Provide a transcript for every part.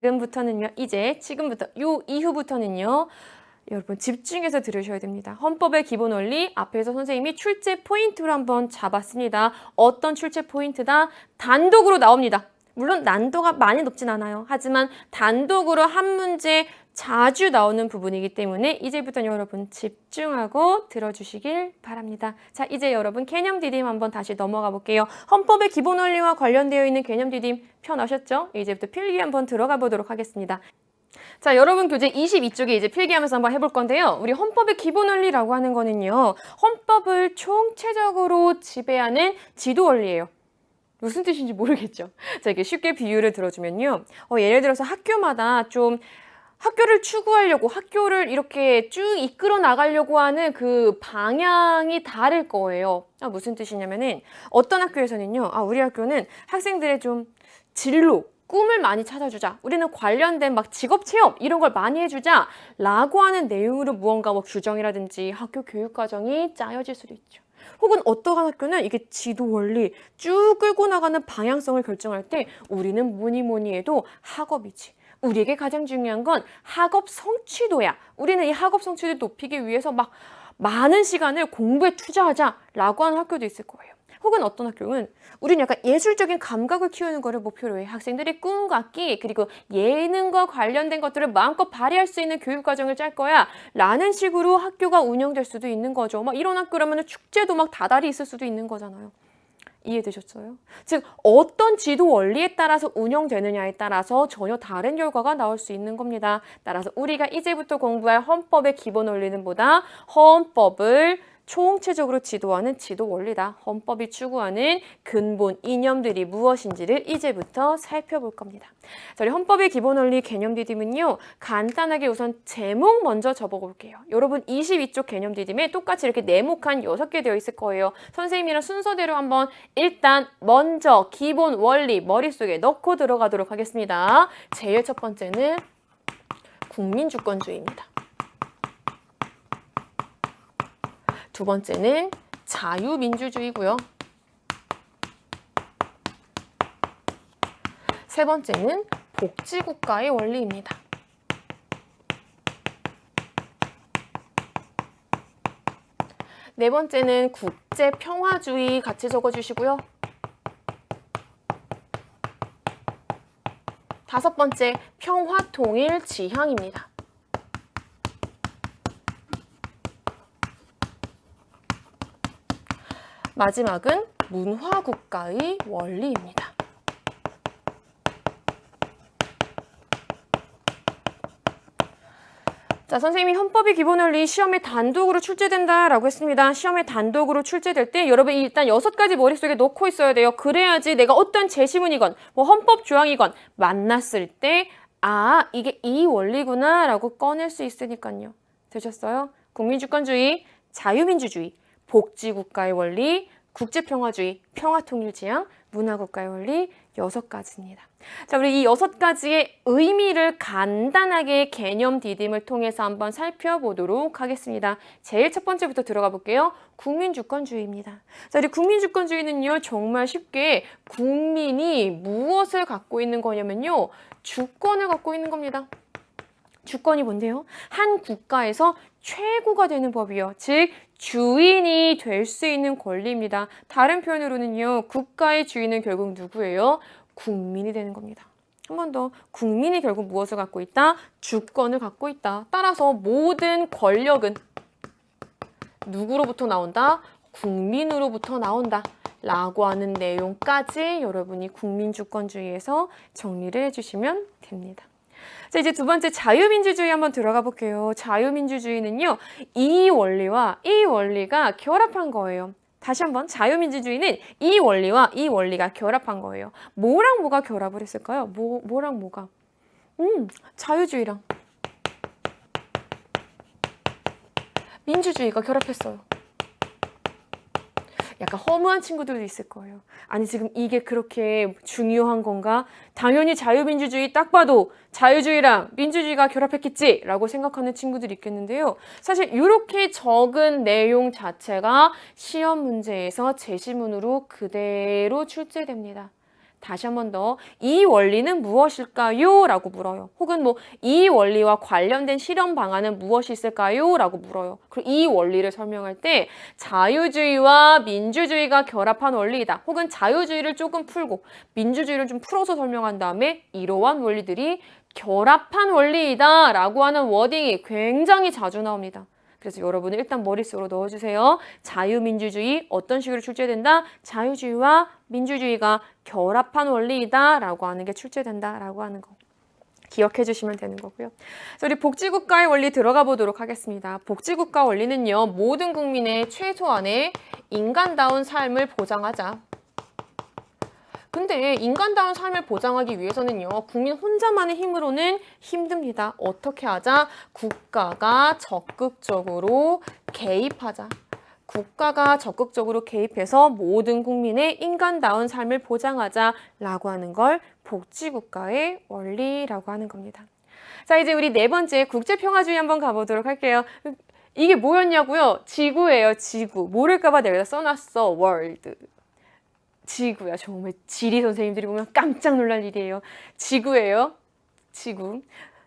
지금부터는요, 이제 지금부터 요 이후부터는요, 여러분 집중해서 들으셔야 됩니다. 헌법의 기본 원리 앞에서 선생님이 출제 포인트로 한번 잡았습니다. 어떤 출제 포인트다? 단독으로 나옵니다. 물론 난도가 많이 높진 않아요. 하지만 단독으로 한 문제 자주 나오는 부분이기 때문에 이제부터 여러분 집중하고 들어주시길 바랍니다. 자, 이제 여러분 개념 디딤 한번 다시 넘어가 볼게요. 헌법의 기본 원리와 관련되어 있는 개념 디딤 펴나셨죠? 이제부터 필기 한번 들어가 보도록 하겠습니다. 자, 여러분 교재 22쪽에 이제 필기하면서 한번 해볼 건데요. 우리 헌법의 기본 원리라고 하는 거는요. 헌법을 총체적으로 지배하는 지도 원리예요. 무슨 뜻인지 모르겠죠. 자, 이렇게 쉽게 비유를 들어주면요. 어, 예를 들어서 학교마다 좀 학교를 추구하려고 학교를 이렇게 쭉 이끌어 나가려고 하는 그 방향이 다를 거예요. 아, 무슨 뜻이냐면은 어떤 학교에서는요. 아, 우리 학교는 학생들의 좀 진로, 꿈을 많이 찾아주자. 우리는 관련된 막 직업 체험 이런 걸 많이 해주자. 라고 하는 내용으로 무언가 뭐 규정이라든지 학교 교육 과정이 짜여질 수도 있죠. 혹은 어떠한 학교는 이게 지도 원리 쭉 끌고 나가는 방향성을 결정할 때 우리는 뭐니 뭐니 해도 학업이지. 우리에게 가장 중요한 건 학업 성취도야. 우리는 이 학업 성취도 높이기 위해서 막 많은 시간을 공부에 투자하자라고 하는 학교도 있을 거예요. 혹은 어떤 학교는 우리는 약간 예술적인 감각을 키우는 것을 목표로 해 학생들이 꿈과 끼 그리고 예능과 관련된 것들을 마음껏 발휘할 수 있는 교육 과정을 짤 거야 라는 식으로 학교가 운영될 수도 있는 거죠 막 이런 학교라면 축제도 막 다달이 있을 수도 있는 거잖아요 이해되셨어요? 즉 어떤 지도 원리에 따라서 운영되느냐에 따라서 전혀 다른 결과가 나올 수 있는 겁니다 따라서 우리가 이제부터 공부할 헌법의 기본 원리는 보다 헌법을 총체적으로 지도하는 지도 원리다. 헌법이 추구하는 근본 이념들이 무엇인지를 이제부터 살펴볼 겁니다. 자, 우리 헌법의 기본 원리 개념 디딤은요. 간단하게 우선 제목 먼저 접어볼게요. 여러분 22쪽 개념 디딤에 똑같이 이렇게 네모칸 6개 되어 있을 거예요. 선생님이랑 순서대로 한번 일단 먼저 기본 원리 머릿속에 넣고 들어가도록 하겠습니다. 제일 첫 번째는 국민주권주의입니다. 두 번째는 자유민주주의고요. 세 번째는 복지국가의 원리입니다. 네 번째는 국제평화주의 같이 적어주시고요. 다섯 번째, 평화통일 지향입니다. 마지막은 문화국가의 원리입니다. 자, 선생님이 헌법의 기본 원리 시험에 단독으로 출제된다라고 했습니다. 시험에 단독으로 출제될 때 여러분이 일단 여섯 가지 머릿속에 넣고 있어야 돼요. 그래야지 내가 어떤 제시문이건 뭐 헌법 조항이건 만났을 때 아, 이게 이 원리구나라고 꺼낼 수 있으니까요. 되셨어요? 국민주권주의, 자유민주주의, 복지국가의 원리, 국제평화주의, 평화통일지향, 문화국가의 원리 여섯 가지입니다. 자, 우리 이 여섯 가지의 의미를 간단하게 개념 디딤을 통해서 한번 살펴보도록 하겠습니다. 제일 첫 번째부터 들어가 볼게요. 국민주권주의입니다. 자, 우리 국민주권주의는요, 정말 쉽게 국민이 무엇을 갖고 있는 거냐면요, 주권을 갖고 있는 겁니다. 주권이 뭔데요? 한 국가에서 최고가 되는 법이요. 즉, 주인이 될 수 있는 권리입니다. 다른 표현으로는요, 국가의 주인은 결국 누구예요? 국민이 되는 겁니다. 한 번 더, 국민이 결국 무엇을 갖고 있다? 주권을 갖고 있다. 따라서 모든 권력은 누구로부터 나온다? 국민으로부터 나온다. 라고 하는 내용까지 여러분이 국민주권주의에서 정리를 해주시면 됩니다. 자, 이제 두 번째 자유민주주의 한번 들어가 볼게요. 자유민주주의는요, 이 원리와 이 원리가 결합한 거예요. 다시 한번 자유민주주의는 이 원리와 이 원리가 결합한 거예요. 뭐랑 뭐가 결합을 했을까요? 뭐, 뭐랑 뭐가? 음, 자유주의랑 민주주의가 결합했어요. 약간 허무한 친구들도 있을 거예요. 아니 지금 이게 그렇게 중요한 건가? 당연히 자유민주주의 딱 봐도 자유주의랑 민주주의가 결합했겠지 라고 생각하는 친구들이 있겠는데요. 사실 이렇게 적은 내용 자체가 시험 문제에서 제시문으로 그대로 출제됩니다. 다시 한 번 더 이 원리는 무엇일까요? 라고 물어요. 혹은 뭐 이 원리와 관련된 실험 방안은 무엇이 있을까요? 라고 물어요. 그리고 이 원리를 설명할 때 자유주의와 민주주의가 결합한 원리이다. 혹은 자유주의를 조금 풀고 민주주의를 좀 풀어서 설명한 다음에 이러한 원리들이 결합한 원리이다 라고 하는 워딩이 굉장히 자주 나옵니다. 그래서 여러분은 일단 머릿속으로 넣어주세요. 자유민주주의 어떤 식으로 출제된다? 자유주의와 민주주의가 결합한 원리이다 라고 하는 게 출제된다 라고 하는 거. 기억해 주시면 되는 거고요. 우리 복지국가의 원리 들어가 보도록 하겠습니다. 복지국가 원리는요, 모든 국민의 최소한의 인간다운 삶을 보장하자. 근데 인간다운 삶을 보장하기 위해서는요, 국민 혼자만의 힘으로는 힘듭니다. 어떻게 하자? 국가가 적극적으로 개입하자. 국가가 적극적으로 개입해서 모든 국민의 인간다운 삶을 보장하자라고 하는 걸 복지국가의 원리라고 하는 겁니다. 자, 이제 우리 네 번째 국제평화주의 한번 가보도록 할게요. 이게 뭐였냐고요? 지구예요, 지구. 모를까봐 내가 써놨어, 월드. 지구야. 정말 지리 선생님들이 보면 깜짝 놀랄 일이에요. 지구예요. 지구.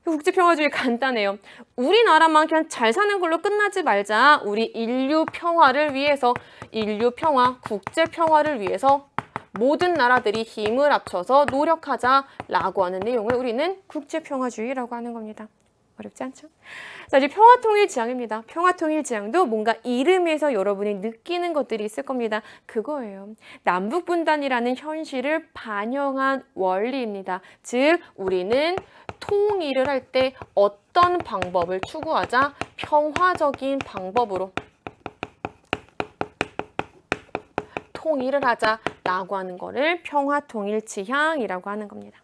국제평화주의 간단해요. 우리나라만 그냥 잘 사는 걸로 끝나지 말자. 우리 인류 평화를 위해서, 인류 평화, 국제 평화를 위해서 모든 나라들이 힘을 합쳐서 노력하자라고 하는 내용을 우리는 국제평화주의라고 하는 겁니다. 어렵지 않죠? 자, 이제 평화통일지향입니다. 평화통일지향도 뭔가 이름에서 여러분이 느끼는 것들이 있을 겁니다. 그거예요. 남북분단이라는 현실을 반영한 원리입니다. 즉, 우리는 통일을 할 때 어떤 방법을 추구하자? 평화적인 방법으로 통일을 하자라고 하는 거를 평화통일지향이라고 하는 겁니다.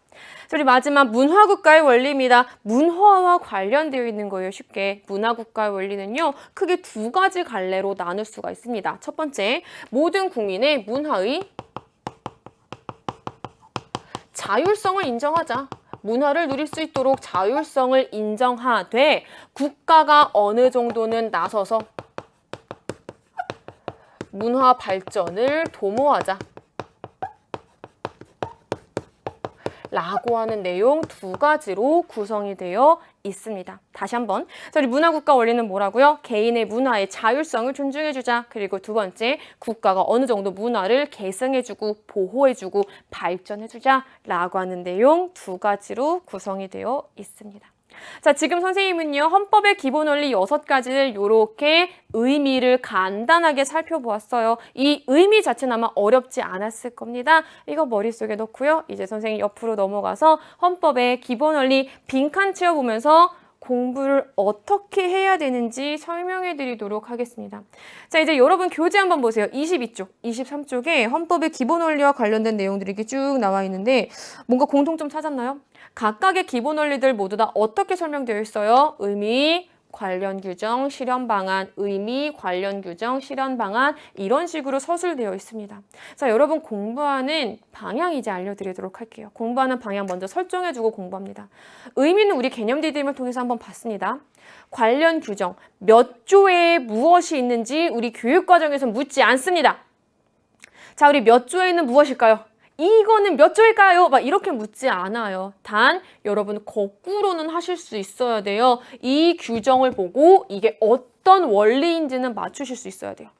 자, 우리 마지막 문화국가의 원리입니다. 문화와 관련되어 있는 거예요. 쉽게. 문화국가의 원리는요. 크게 두 가지 갈래로 나눌 수가 있습니다. 첫 번째, 모든 국민의 문화의 자율성을 인정하자. 문화를 누릴 수 있도록 자율성을 인정하되 국가가 어느 정도는 나서서 문화 발전을 도모하자. 라고 하는 내용 두 가지로 구성이 되어 있습니다. 다시 한번. 자, 우리 문화국가 원리는 뭐라고요? 개인의 문화의 자율성을 존중해주자. 그리고 두 번째, 국가가 어느 정도 문화를 계승해주고 보호해주고 발전해주자. 라고 하는 내용 두 가지로 구성이 되어 있습니다. 자, 지금 선생님은요, 헌법의 기본 원리 여섯 가지를 이렇게 의미를 간단하게 살펴보았어요. 이 의미 자체는 아마 어렵지 않았을 겁니다. 이거 머릿속에 넣고요. 이제 선생님 옆으로 넘어가서 헌법의 기본 원리 빈칸 채워보면서 공부를 어떻게 해야 되는지 설명해 드리도록 하겠습니다. 자, 이제 여러분 교재 한번 보세요. 22쪽, 23쪽에 헌법의 기본 원리와 관련된 내용들이 이렇게 쭉 나와 있는데 뭔가 공통점 찾았나요? 각각의 기본 원리들 모두 다 어떻게 설명되어 있어요? 의미, 관련 규정, 실현 방안, 의미, 관련 규정, 실현 방안 이런 식으로 서술되어 있습니다. 자, 여러분 공부하는 방향 이제 알려드리도록 할게요. 공부하는 방향 먼저 설정해주고 공부합니다. 의미는 우리 개념 디딤을 통해서 한번 봤습니다. 관련 규정, 몇 조에 무엇이 있는지 우리 교육과정에서 묻지 않습니다. 자, 우리 몇 조에는 무엇일까요? 이거는 몇 조일까요? 막 이렇게 묻지 않아요. 단 여러분 거꾸로는 하실 수 있어야 돼요. 이 규정을 보고 이게 어떤 원리인지는 맞추실 수 있어야 돼요.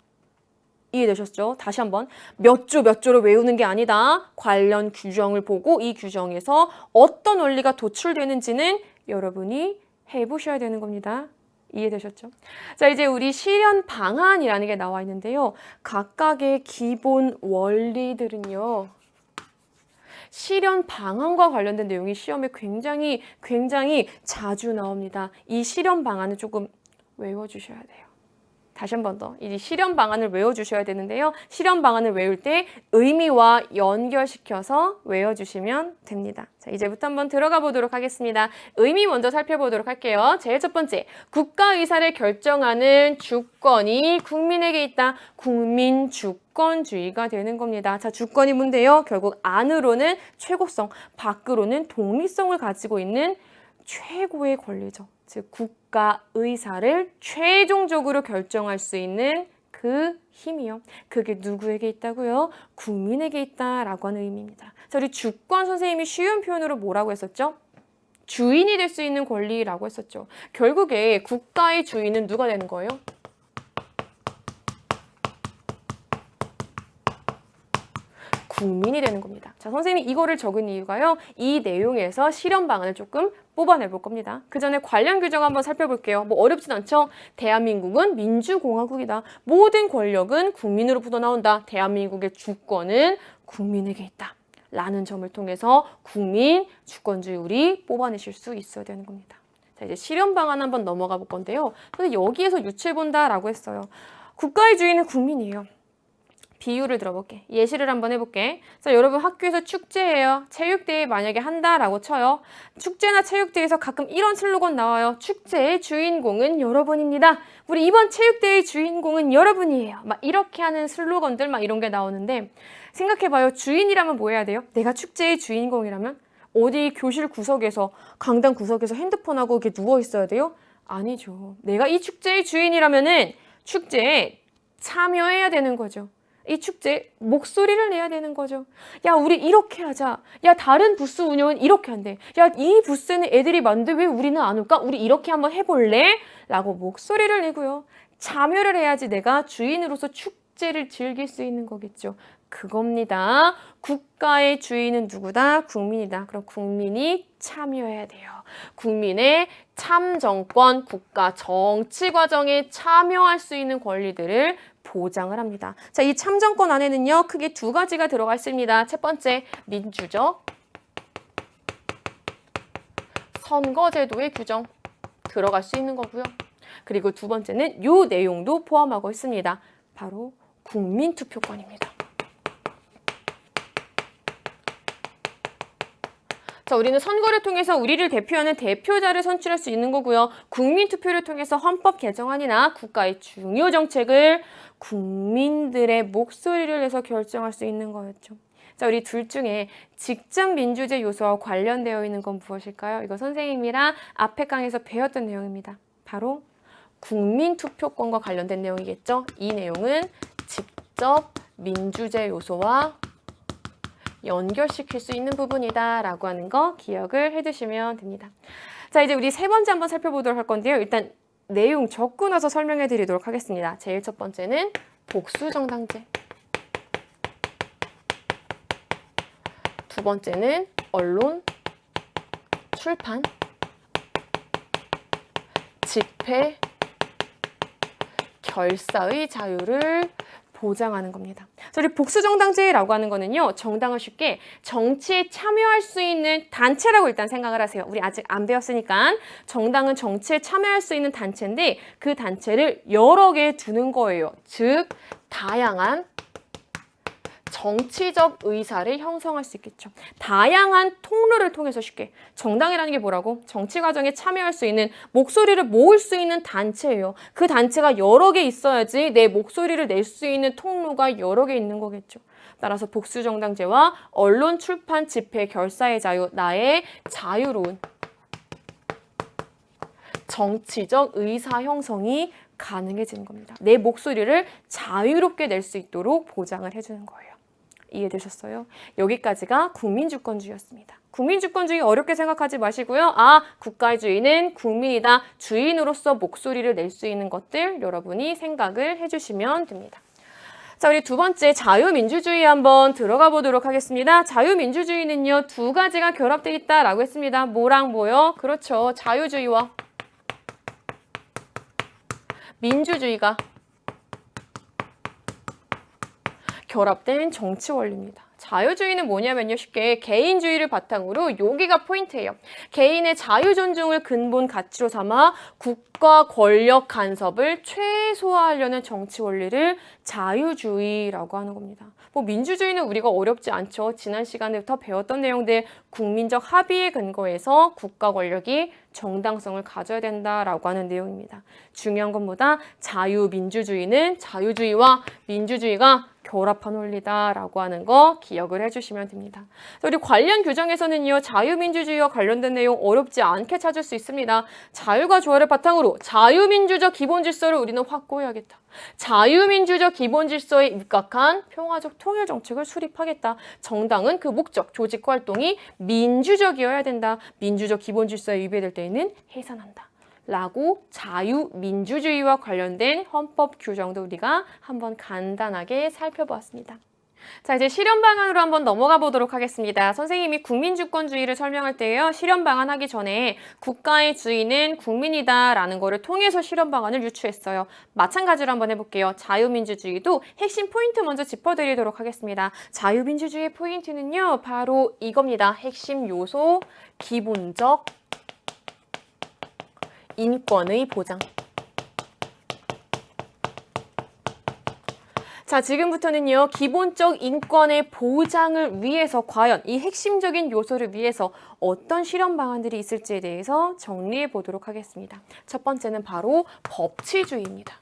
이해되셨죠? 다시 한번 몇 조 몇 조를 외우는 게 아니다. 관련 규정을 보고 이 규정에서 어떤 원리가 도출되는지는 여러분이 해보셔야 되는 겁니다. 이해되셨죠? 자, 이제 우리 실현 방안이라는 게 나와 있는데요. 각각의 기본 원리들은요. 실현 방안과 관련된 내용이 시험에 굉장히 굉장히 자주 나옵니다. 이 실현 방안을 조금 외워주셔야 돼요. 다시 한 번 더. 이 실현 방안을 외워주셔야 되는데요. 실현 방안을 외울 때 의미와 연결시켜서 외워주시면 됩니다. 자, 이제부터 한번 들어가 보도록 하겠습니다. 의미 먼저 살펴보도록 할게요. 제일 첫 번째, 국가 의사를 결정하는 주권이 국민에게 있다. 국민 주권주의가 되는 겁니다. 자, 주권이 뭔데요? 결국 안으로는 최고성, 밖으로는 독립성을 가지고 있는 최고의 권리죠. 즉 국 가 의사를 최종적으로 결정할 수 있는 그 힘이요. 그게 누구에게 있다고요? 국민에게 있다라고 하는 의미입니다. 자, 우리 주권 선생님이 쉬운 표현으로 뭐라고 했었죠? 주인이 될 수 있는 권리라고 했었죠. 결국에 국가의 주인은 누가 되는 거예요? 국민이 되는 겁니다. 자, 선생님이 이거를 적은 이유가요. 이 내용에서 실현 방안을 조금 뽑아내 볼 겁니다. 그 전에 관련 규정 한번 살펴볼게요. 뭐 어렵진 않죠? 대한민국은 민주공화국이다. 모든 권력은 국민으로부터 나온다. 대한민국의 주권은 국민에게 있다. 라는 점을 통해서 국민 주권주의 우리 뽑아내실 수 있어야 되는 겁니다. 자, 이제 실현 방안 한번 넘어가 볼 건데요. 근데 여기에서 유추해 본다라고 했어요. 국가의 주인은 국민이에요. 비유를 들어볼게. 예시를 한번 해볼게. 자, 여러분 학교에서 축제해요. 체육대회 만약에 한다라고 쳐요. 축제나 체육대회에서 가끔 이런 슬로건 나와요. 축제의 주인공은 여러분입니다. 우리 이번 체육대회의 주인공은 여러분이에요. 막 이렇게 하는 슬로건들 막 이런 게 나오는데 생각해봐요. 주인이라면 뭐 해야 돼요? 내가 축제의 주인공이라면 어디 교실 구석에서 강당 구석에서 핸드폰하고 이렇게 누워 있어야 돼요? 아니죠. 내가 이 축제의 주인이라면은 축제에 참여해야 되는 거죠. 이 축제 목소리를 내야 되는 거죠. 야, 우리 이렇게 하자. 야, 다른 부스 운영은 이렇게 한대. 야, 이 부스는 애들이 많은데 왜 우리는 안 올까? 우리 이렇게 한번 해볼래? 라고 목소리를 내고요. 참여를 해야지 내가 주인으로서 축제를 즐길 수 있는 거겠죠. 그겁니다. 국가의 주인은 누구다? 국민이다. 그럼 국민이 참여해야 돼요. 국민의 참정권, 국가 정치 과정에 참여할 수 있는 권리들을 보장을 합니다. 자, 이 참정권 안에는요, 크게 두 가지가 들어가 있습니다. 첫 번째, 민주적 선거제도의 규정 들어갈 수 있는 거고요. 그리고 두 번째는 요 내용도 포함하고 있습니다. 바로 국민투표권입니다. 자, 우리는 선거를 통해서 우리를 대표하는 대표자를 선출할 수 있는 거고요. 국민 투표를 통해서 헌법 개정안이나 국가의 중요 정책을 국민들의 목소리를 내서 결정할 수 있는 거였죠. 자, 우리 둘 중에 직접 민주제 요소와 관련되어 있는 건 무엇일까요? 이거 선생님이랑 앞에 강에서 배웠던 내용입니다. 바로 국민 투표권과 관련된 내용이겠죠. 이 내용은 직접 민주제 요소와 연결시킬 수 있는 부분이다라고 하는 거 기억을 해두시면 됩니다. 자, 이제 우리 세 번째 한번 살펴보도록 할 건데요. 일단 내용 적고 나서 설명해 드리도록 하겠습니다. 제일 첫 번째는 복수정당제. 두 번째는 언론, 출판, 집회, 결사의 자유를 보장하는 겁니다. 그래서 복수정당제라고 하는 거는요, 정당을 쉽게 정치에 참여할 수 있는 단체라고 일단 생각을 하세요. 우리 아직 안 배웠으니까 정당은 정치에 참여할 수 있는 단체인데 그 단체를 여러 개 두는 거예요. 즉, 다양한 정치적 의사를 형성할 수 있겠죠. 다양한 통로를 통해서 쉽게 정당이라는 게 뭐라고? 정치 과정에 참여할 수 있는 목소리를 모을 수 있는 단체예요. 그 단체가 여러 개 있어야지 내 목소리를 낼 수 있는 통로가 여러 개 있는 거겠죠. 따라서 복수정당제와 언론, 출판, 집회, 결사의 자유, 나의 자유로운 정치적 의사 형성이 가능해지는 겁니다. 내 목소리를 자유롭게 낼 수 있도록 보장을 해주는 거예요. 이해되셨어요? 여기까지가 국민주권주의였습니다. 국민주권주의 어렵게 생각하지 마시고요. 아, 국가의 주인은 국민이다. 주인으로서 목소리를 낼 수 있는 것들 여러분이 생각을 해주시면 됩니다. 자, 우리 두 번째 자유민주주의 한번 들어가 보도록 하겠습니다. 자유민주주의는요, 두 가지가 결합되어 있다라고 했습니다. 뭐랑 뭐요? 그렇죠. 자유주의와 민주주의가 결합된 정치 원리입니다. 자유주의는 뭐냐면요. 쉽게 개인주의를 바탕으로 여기가 포인트예요. 개인의 자유 존중을 근본 가치로 삼아 국가 권력 간섭을 최소화하려는 정치 원리를 자유주의라고 하는 겁니다. 뭐 민주주의는 우리가 어렵지 않죠. 지난 시간에부터 배웠던 내용들 국민적 합의에 근거해서 국가 권력이 정당성을 가져야 된다라고 하는 내용입니다. 중요한 것보다 자유민주주의는 자유주의와 민주주의가 결합한 원리다라고 하는 거 기억을 해주시면 됩니다. 우리 관련 규정에서는요 자유민주주의와 관련된 내용 어렵지 않게 찾을 수 있습니다. 자유가 조화를 바탕으로 자유민주적 기본 질서를 우리는 확고해야겠다. 자유민주적 기본 질서에 입각한 평화적 통일 정책을 수립하겠다. 정당은 그 목적, 조직 활동이 민주적이어야 된다. 민주적 기본 질서에 위배될 때에는 해산한다. 라고 자유민주주의와 관련된 헌법 규정도 우리가 한번 간단하게 살펴보았습니다. 자, 이제 실현 방안으로 한번 넘어가 보도록 하겠습니다. 선생님이 국민주권주의를 설명할 때요. 실현 방안 하기 전에 국가의 주인은 국민이다 라는 거를 통해서 실현 방안을 유추했어요. 마찬가지로 한번 해볼게요. 자유민주주의도 핵심 포인트 먼저 짚어드리도록 하겠습니다. 자유민주주의의 포인트는요. 바로 이겁니다. 핵심 요소, 기본적 인권의 보장. 자, 지금부터는요, 기본적 인권의 보장을 위해서 과연 이 핵심적인 요소를 위해서 어떤 실현 방안들이 있을지에 대해서 정리해 보도록 하겠습니다. 첫 번째는 바로 법치주의입니다.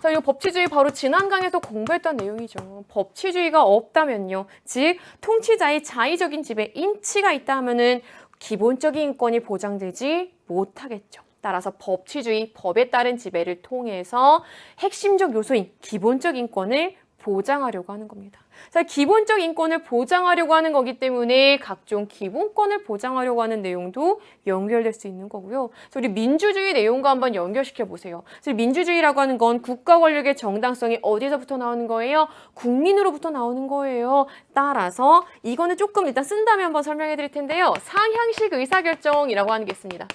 자, 이 법치주의 바로 지난 강에서 공부했던 내용이죠. 법치주의가 없다면요. 즉, 통치자의 자의적인 지배, 인치가 있다 하면은 기본적인 인권이 보장되지 못하겠죠. 따라서 법치주의, 법에 따른 지배를 통해서 핵심적 요소인 기본적 인권을 보장하려고 하는 겁니다. 자, 기본적 인권을 보장하려고 하는 거기 때문에 각종 기본권을 보장하려고 하는 내용도 연결될 수 있는 거고요. 그래서 우리 민주주의 내용과 한번 연결시켜 보세요. 민주주의라고 하는 건 국가 권력의 정당성이 어디서부터 나오는 거예요? 국민으로부터 나오는 거예요. 따라서 이거는 조금 일단 쓴 다음에 한번 설명해 드릴 텐데요. 상향식 의사결정이라고 하는 게 있습니다.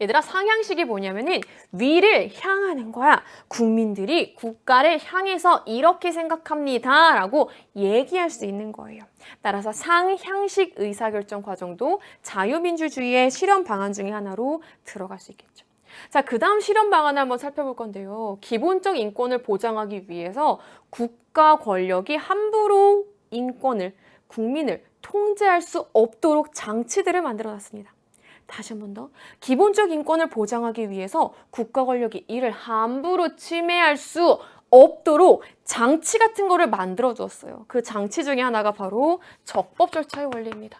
얘들아 상향식이 뭐냐면은 위를 향하는 거야. 국민들이 국가를 향해서 이렇게 생각합니다. 라고 얘기할 수 있는 거예요. 따라서 상향식 의사결정 과정도 자유민주주의의 실현 방안 중에 하나로 들어갈 수 있겠죠. 자, 그 다음 실현 방안을 한번 살펴볼 건데요. 기본적 인권을 보장하기 위해서 국가 권력이 함부로 인권을, 국민을 통제할 수 없도록 장치들을 만들어 놨습니다. 다시 한 번 더. 기본적 인권을 보장하기 위해서 국가 권력이 이를 함부로 침해할 수 없도록 장치 같은 거를 만들어 두었어요. 그 장치 중에 하나가 바로 적법 절차의 원리입니다.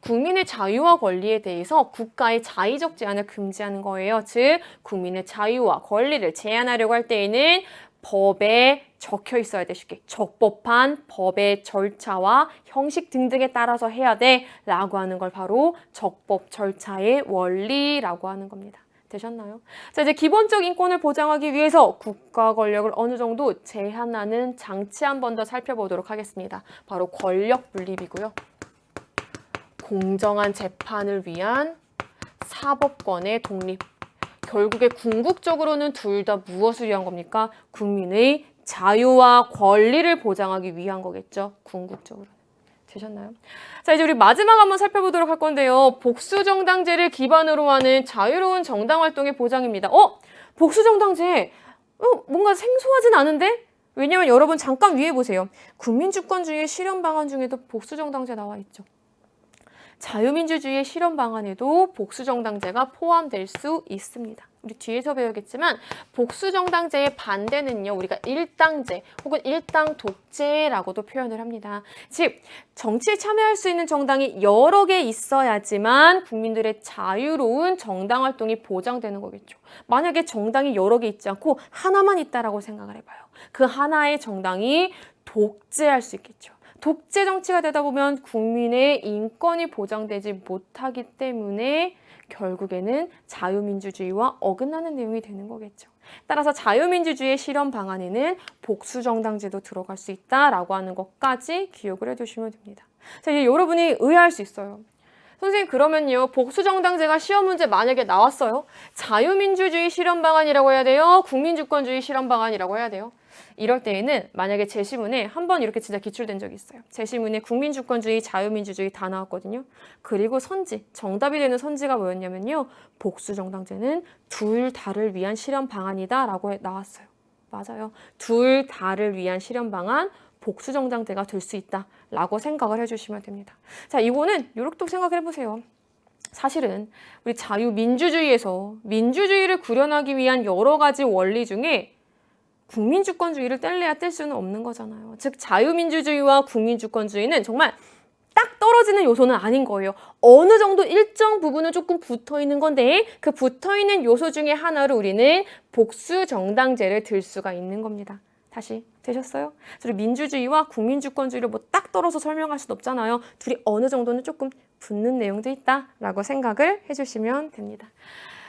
국민의 자유와 권리에 대해서 국가의 자의적 제한을 금지하는 거예요. 즉, 국민의 자유와 권리를 제한하려고 할 때에는 법에 적혀 있어야 돼 쉽게 적법한 법의 절차와 형식 등등에 따라서 해야 돼 라고 하는 걸 바로 적법 절차의 원리라고 하는 겁니다. 되셨나요? 자 이제 기본적 인권을 보장하기 위해서 국가 권력을 어느 정도 제한하는 장치 한 번 더 살펴보도록 하겠습니다. 바로 권력 분립이고요. 공정한 재판을 위한 사법권의 독립. 결국에 궁극적으로는 둘 다 무엇을 위한 겁니까? 국민의 자유와 권리를 보장하기 위한 거겠죠. 궁극적으로. 되셨나요? 자, 이제 우리 마지막 한번 살펴보도록 할 건데요. 복수정당제를 기반으로 하는 자유로운 정당 활동의 보장입니다. 어? 복수정당제. 어, 뭔가 생소하진 않은데? 왜냐면 여러분 잠깐 위에 보세요. 국민주권주의 실현 방안 중에도 복수정당제 나와 있죠. 자유민주주의의 실현 방안에도 복수정당제가 포함될 수 있습니다. 우리 뒤에서 배우겠지만 복수정당제의 반대는요. 우리가 일당제 혹은 일당 독재라고도 표현을 합니다. 즉 정치에 참여할 수 있는 정당이 여러 개 있어야지만 국민들의 자유로운 정당 활동이 보장되는 거겠죠. 만약에 정당이 여러 개 있지 않고 하나만 있다라고 생각을 해봐요. 그 하나의 정당이 독재할 수 있겠죠. 독재 정치가 되다 보면 국민의 인권이 보장되지 못하기 때문에 결국에는 자유민주주의와 어긋나는 내용이 되는 거겠죠. 따라서 자유민주주의 실현 방안에는 복수정당제도 들어갈 수 있다라고 하는 것까지 기억을 해두시면 됩니다. 자, 이제 여러분이 의아할 수 있어요. 선생님 그러면요 복수정당제가 시험 문제 만약에 나왔어요 자유민주주의 실현 방안이라고 해야 돼요 국민주권주의 실현 방안이라고 해야 돼요 이럴 때에는 만약에 제시문에 한 번 이렇게 진짜 기출된 적이 있어요. 제시문에 국민주권주의, 자유민주주의 다 나왔거든요. 그리고 선지, 정답이 되는 선지가 뭐였냐면요. 복수정당제는 둘 다를 위한 실현 방안이다 라고 나왔어요. 맞아요. 둘 다를 위한 실현 방안, 복수정당제가 될 수 있다 라고 생각을 해주시면 됩니다. 자, 이거는 이렇게 생각을 해보세요. 사실은 우리 자유민주주의에서 민주주의를 구현하기 위한 여러 가지 원리 중에 국민주권주의를 뗄래야 뗄 수는 없는 거잖아요. 즉 자유민주주의와 국민주권주의는 정말 딱 떨어지는 요소는 아닌 거예요. 어느 정도 일정 부분은 조금 붙어 있는 건데 그 붙어 있는 요소 중에 하나로 우리는 복수 정당제를 들 수가 있는 겁니다. 다시 되셨어요? 그래서 민주주의와 국민주권주의를 뭐 딱 떨어서 설명할 수는 없잖아요. 둘이 어느 정도는 조금 붙는 내용도 있다라고 생각을 해주시면 됩니다.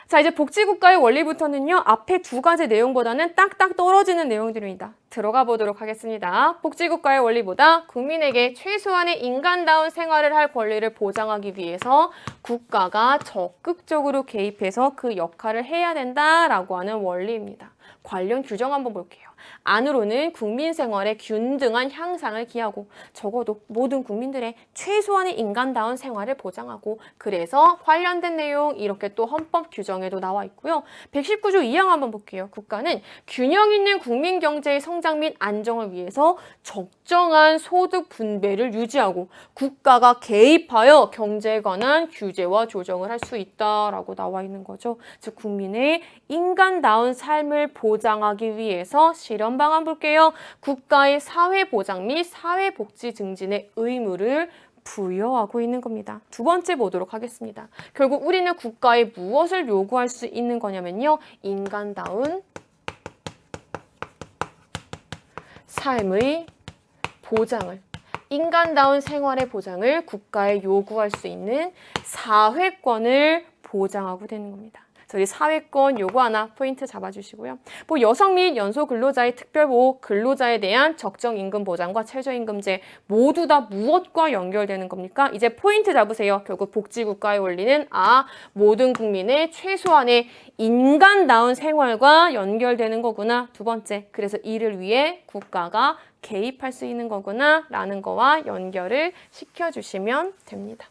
자, 이제 복지국가의 원리부터는요, 앞에 두 가지 내용보다는 딱딱 떨어지는 내용들입니다. 들어가 보도록 하겠습니다. 복지국가의 원리보다 국민에게 최소한의 인간다운 생활을 할 권리를 보장하기 위해서 국가가 적극적으로 개입해서 그 역할을 해야 된다라고 하는 원리입니다. 관련 규정 한번 볼게요. 안으로는 국민 생활의 균등한 향상을 기하고 적어도 모든 국민들의 최소한의 인간다운 생활을 보장하고 그래서 관련된 내용 이렇게 또 헌법 규정에도 나와 있고요. 119조 2항 한번 볼게요. 국가는 균형 있는 국민 경제의 성장 및 안정을 위해서 적정한 소득 분배를 유지하고 국가가 개입하여 경제에 관한 규제와 조정을 할 수 있다라고 나와 있는 거죠. 즉 국민의 인간다운 삶을 보장하기 위해서 실현 방안 볼게요. 국가의 사회 보장 및 사회 복지 증진의 의무를 부여하고 있는 겁니다. 두 번째 보도록 하겠습니다. 결국 우리는 국가에 무엇을 요구할 수 있는 거냐면요. 인간다운 삶의 보장을 인간다운 생활의 보장을 국가에 요구할 수 있는 사회권을 보장하고 되는 겁니다. 저희 사회권 요구 하나 포인트 잡아주시고요. 뭐 여성 및 연소 근로자의 특별보호 근로자에 대한 적정 임금 보장과 최저임금제 모두 다 무엇과 연결되는 겁니까? 이제 포인트 잡으세요. 결국 복지국가의 원리는 아 모든 국민의 최소한의 인간다운 생활과 연결되는 거구나. 두 번째, 그래서 이를 위해 국가가 개입할 수 있는 거구나 라는 거와 연결을 시켜주시면 됩니다.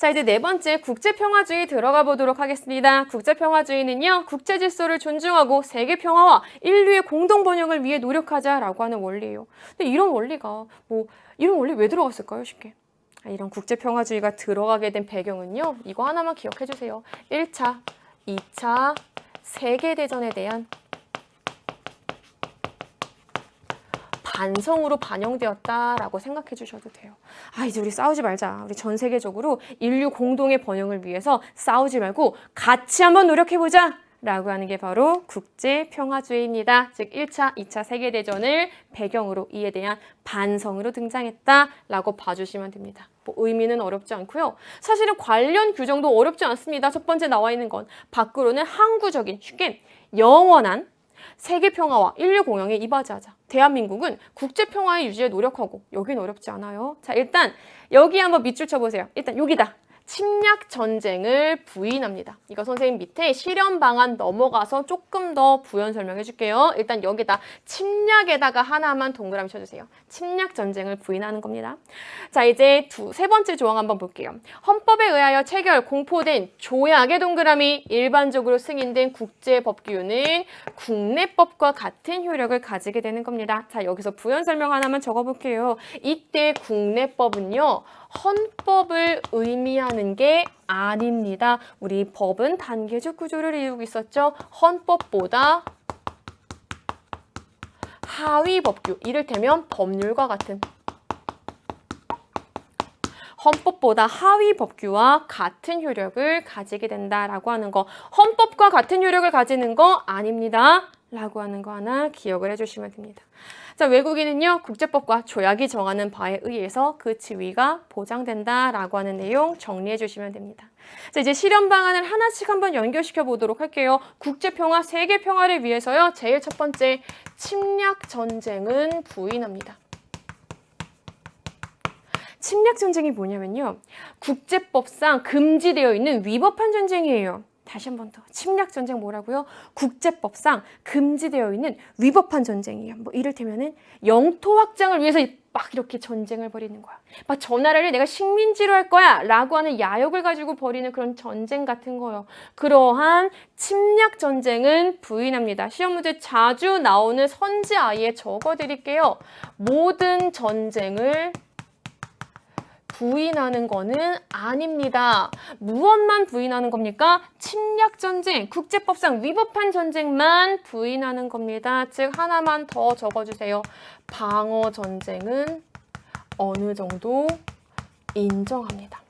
자, 이제 네 번째 국제평화주의 들어가 보도록 하겠습니다. 국제평화주의는요, 국제질서를 존중하고 세계평화와 인류의 공동번영을 위해 노력하자라고 하는 원리예요. 근데 이런 원리가 뭐 이런 원리 왜 들어갔을까요? 쉽게. 아, 이런 국제평화주의가 들어가게 된 배경은요, 이거 하나만 기억해 주세요. 1차, 2차 세계대전에 대한 반성으로 반영되었다라고 생각해 주셔도 돼요. 아, 이제 우리 싸우지 말자. 우리 전 세계적으로 인류 공동의 번영을 위해서 싸우지 말고 같이 한번 노력해 보자. 라고 하는 게 바로 국제평화주의입니다. 즉 1차, 2차 세계대전을 배경으로 이에 대한 반성으로 등장했다라고 봐주시면 됩니다. 뭐 의미는 어렵지 않고요. 사실은 관련 규정도 어렵지 않습니다. 첫 번째 나와 있는 건 밖으로는 항구적인 쉽게 영원한 세계 평화와 인류 공영에 이바지하자. 대한민국은 국제 평화의 유지에 노력하고 여긴 어렵지 않아요. 자, 일단 여기 한번 밑줄 쳐보세요. 일단 여기다. 침략 전쟁을 부인합니다. 이거 선생님 밑에 실현 방안 넘어가서 조금 더 부연 설명해 줄게요. 일단 여기다 침략에다가 하나만 동그라미 쳐주세요. 침략 전쟁을 부인하는 겁니다. 자 이제 두, 세 번째 조항 한번 볼게요. 헌법에 의하여 체결, 공포된 조약의 동그라미 일반적으로 승인된 국제법규는 국내법과 같은 효력을 가지게 되는 겁니다. 자 여기서 부연 설명 하나만 적어볼게요. 이때 국내법은요. 헌법을 의미하는 게 아닙니다. 우리 법은 단계적 구조를 이루고 있었죠. 헌법보다 하위 법규, 이를테면 법률과 같은 헌법보다 하위 법규와 같은 효력을 가지게 된다라고 하는 거. 헌법과 같은 효력을 가지는 거 아닙니다. 라고 하는 거 하나 기억을 해주시면 됩니다. 자, 외국인은요, 국제법과 조약이 정하는 바에 의해서 그 지위가 보장된다라고 하는 내용 정리해 주시면 됩니다. 자, 이제 실현 방안을 하나씩 한번 연결시켜 보도록 할게요. 국제평화, 세계평화를 위해서요, 제일 첫 번째, 침략 전쟁은 부인합니다. 침략 전쟁이 뭐냐면요. 국제법상 금지되어 있는 위법한 전쟁이에요. 다시 한 번 더. 침략 전쟁 뭐라고요? 국제법상 금지되어 있는 위법한 전쟁이에요. 뭐 이를테면은 영토 확장을 위해서 막 이렇게 전쟁을 벌이는 거야. 막저 나라를 내가 식민지로 할 거야 라고 하는 야욕을 가지고 벌이는 그런 전쟁 같은 거요. 그러한 침략 전쟁은 부인합니다. 시험 문제 자주 나오는 선지 아이에 적어 드릴게요. 모든 전쟁을 부인하는 거는 아닙니다. 무엇만 부인하는 겁니까? 침략 전쟁, 국제법상 위법한 전쟁만 부인하는 겁니다. 즉 하나만 더 적어주세요. 방어 전쟁은 어느 정도 인정합니다.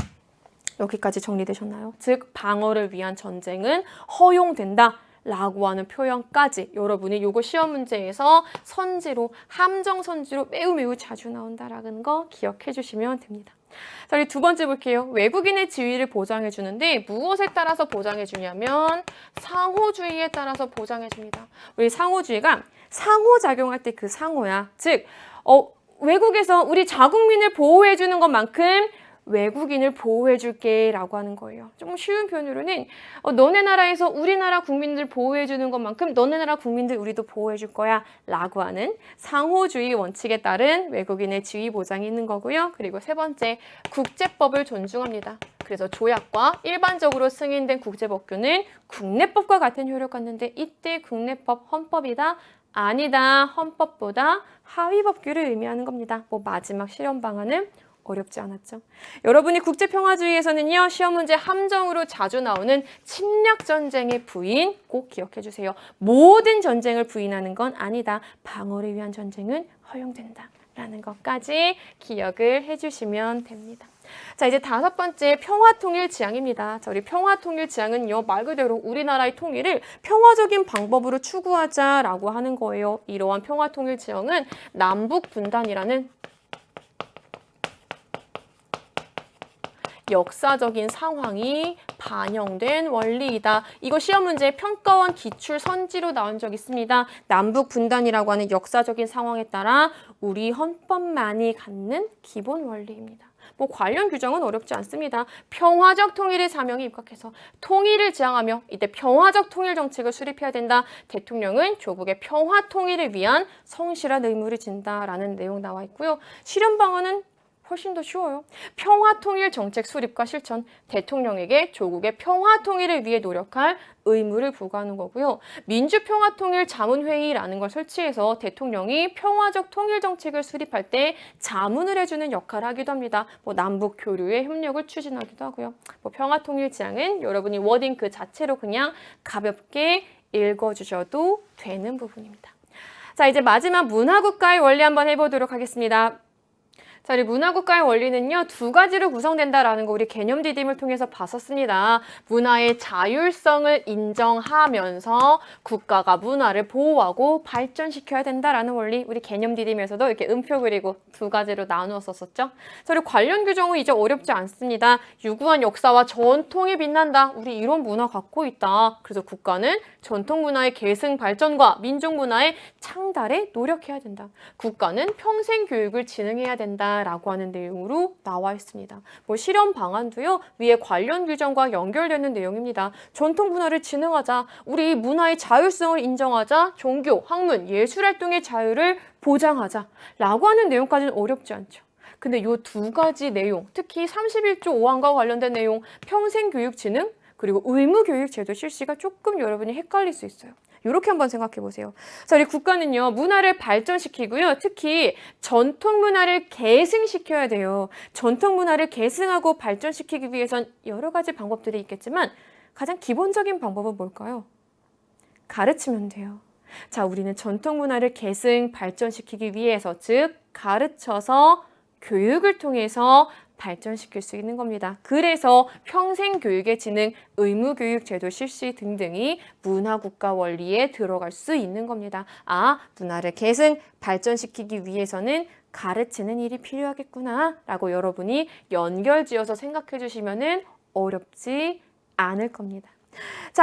여기까지 정리되셨나요? 즉 방어를 위한 전쟁은 허용된다. 라고 하는 표현까지 여러분이 요거 시험 문제에서 선지로 함정 선지로 매우 매우 자주 나온다라는 거 기억해 주시면 됩니다. 자, 우리 두 번째 볼게요. 외국인의 지위를 보장해 주는데 무엇에 따라서 보장해 주냐면 상호주의에 따라서 보장해 줍니다. 우리 상호주의가 상호작용할 때 그 상호야. 즉 어, 외국에서 우리 자국민을 보호해 주는 것만큼 외국인을 보호해 줄게 라고 하는 거예요. 좀 쉬운 표현으로는 어, 너네 나라에서 우리나라 국민들 보호해 주는 것만큼 너네 나라 국민들 우리도 보호해 줄 거야 라고 하는 상호주의 원칙에 따른 외국인의 지위 보장이 있는 거고요. 그리고 세 번째, 국제법을 존중합니다. 그래서 조약과 일반적으로 승인된 국제법규는 국내법과 같은 효력을 갖는데 이때 국내법 헌법이다 아니다 헌법보다 하위 법규를 의미하는 겁니다. 뭐 마지막 실현 방안은 어렵지 않았죠. 여러분이 국제평화주의에서는요, 시험 문제 함정으로 자주 나오는 침략 전쟁의 부인 꼭 기억해 주세요. 모든 전쟁을 부인하는 건 아니다. 방어를 위한 전쟁은 허용된다. 라는 것까지 기억을 해 주시면 됩니다. 자, 이제 다섯 번째 평화통일 지향입니다. 자, 우리 평화통일 지향은요, 말 그대로 우리나라의 통일을 평화적인 방법으로 추구하자라고 하는 거예요. 이러한 평화통일 지향은 남북 분단이라는 역사적인 상황이 반영된 원리이다. 이거 시험 문제 평가원 기출 선지로 나온 적 있습니다. 남북 분단이라고 하는 역사적인 상황에 따라 우리 헌법만이 갖는 기본 원리입니다. 뭐 관련 규정은 어렵지 않습니다. 평화적 통일의 사명이 입각해서 통일을 지향하며 이때 평화적 통일 정책을 수립해야 된다. 대통령은 조국의 평화 통일을 위한 성실한 의무를 진다라는 내용 나와 있고요. 실현 방안은 훨씬 더 쉬워요. 평화 통일 정책 수립과 실천, 대통령에게 조국의 평화 통일을 위해 노력할 의무를 부과하는 거고요. 민주평화 통일 자문회의라는 걸 설치해서 대통령이 평화적 통일 정책을 수립할 때 자문을 해주는 역할을 하기도 합니다. 뭐 남북 교류의 협력을 추진하기도 하고요. 뭐 평화 통일 지향은 여러분이 워딩 그 자체로 그냥 가볍게 읽어주셔도 되는 부분입니다. 자, 이제 마지막 문화국가의 원리 한번 해보도록 하겠습니다. 자, 우리 문화국가의 원리는요, 두 가지로 구성된다라는 거 우리 개념 디딤을 통해서 봤었습니다. 문화의 자율성을 인정하면서 국가가 문화를 보호하고 발전시켜야 된다라는 원리, 우리 개념 디딤에서도 이렇게 음표 그리고 두 가지로 나누었었죠. 자, 우리 관련 규정은 이제 어렵지 않습니다. 유구한 역사와 전통이 빛난다. 우리 이런 문화 갖고 있다. 그래서 국가는 전통 문화의 계승 발전과 민족 문화의 창달에 노력해야 된다. 국가는 평생 교육을 진행해야 된다 라고 하는 내용으로 나와 있습니다. 뭐 실현 방안도요 위에 관련 규정과 연결되는 내용입니다. 전통 문화를 진흥하자, 우리 문화의 자율성을 인정하자, 종교, 학문, 예술 활동의 자유를 보장하자라고 하는 내용까지는 어렵지 않죠. 근데 요 두 가지 내용, 특히 31조 5항과 관련된 내용, 평생교육 진흥 그리고 의무교육 제도 실시가 조금 여러분이 헷갈릴 수 있어요. 이렇게 한번 생각해 보세요. 자, 우리 국가는요, 문화를 발전시키고요. 특히 전통 문화를 계승시켜야 돼요. 전통 문화를 계승하고 발전시키기 위해선 여러 가지 방법들이 있겠지만 가장 기본적인 방법은 뭘까요? 가르치면 돼요. 자, 우리는 전통 문화를 계승 발전시키기 위해서 즉 가르쳐서 교육을 통해서 발전시킬 수 있는 겁니다. 그래서 평생교육의 진흥, 의무교육 제도 실시 등등이 문화국가 원리에 들어갈 수 있는 겁니다. 아, 문화를 계승, 발전시키기 위해서는 가르치는 일이 필요하겠구나 라고 여러분이 연결지어서 생각해 주시면 어렵지 않을 겁니다. 자.